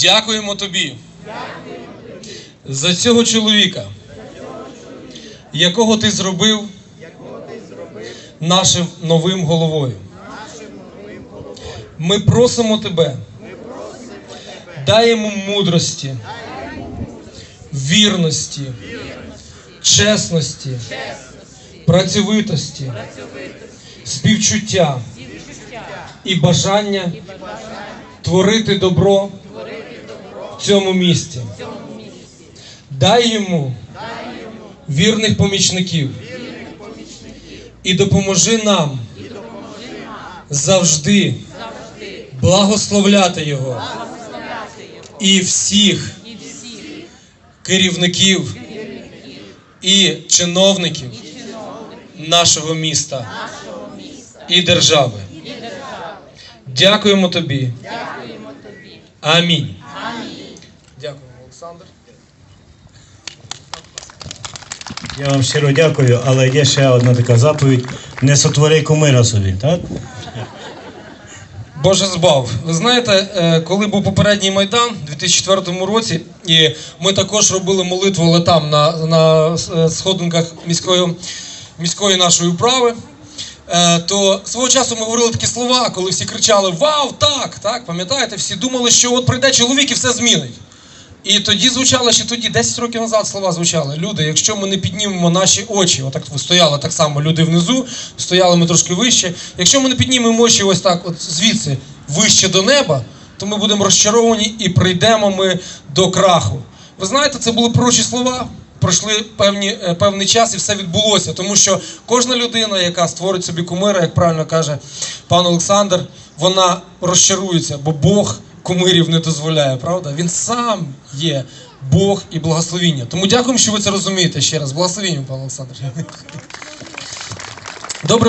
Дякуємо тобі за цього чоловіка, якого ти зробив нашим новим головою. Ми просимо тебе, дай йому мудрості, вірності, чесності, працьовитості, співчуття і бажання творити добро в цьому місті. Дай йому вірних помічників і допоможи нам завжди благословляти його і всіх керівників і чиновників нашого міста і держави. Дякуємо тобі. Амінь. Дякую, Олександр. Я вам щиро дякую, але є ще одна така заповідь: не сотвори кумира собі, так? Боже збав. Ви знаєте, е, коли був попередній майдан у 2004 році, і ми також робили молитву, але там на, на е, сходинках міської, міської нашої управи. е, То свого часу ми говорили такі слова, коли всі кричали Вау, так! так, Пам'ятаєте, всі думали, що от прийде чоловік і все змінить. І тоді звучало ще тоді, 10 років назад слова звучали. Люди, якщо ми не піднімемо наші очі, отак стояли так само люди внизу, стояли ми трошки вище. Якщо ми не піднімемо очі ось так, от звідси вище до неба, то ми будемо розчаровані і прийдемо ми до краху. Ви знаєте, це були пророчі слова. Пройшли певні, е, певний час і все відбулося. Тому що кожна людина, яка створить собі кумира, як правильно каже пан Олександр, вона розчарується, бо Бог кумирів не дозволяє, правда? Він сам є Бог і благословіння. Тому дякуємо, що ви це розумієте ще раз. Благословіння, пане Олександр. Добре.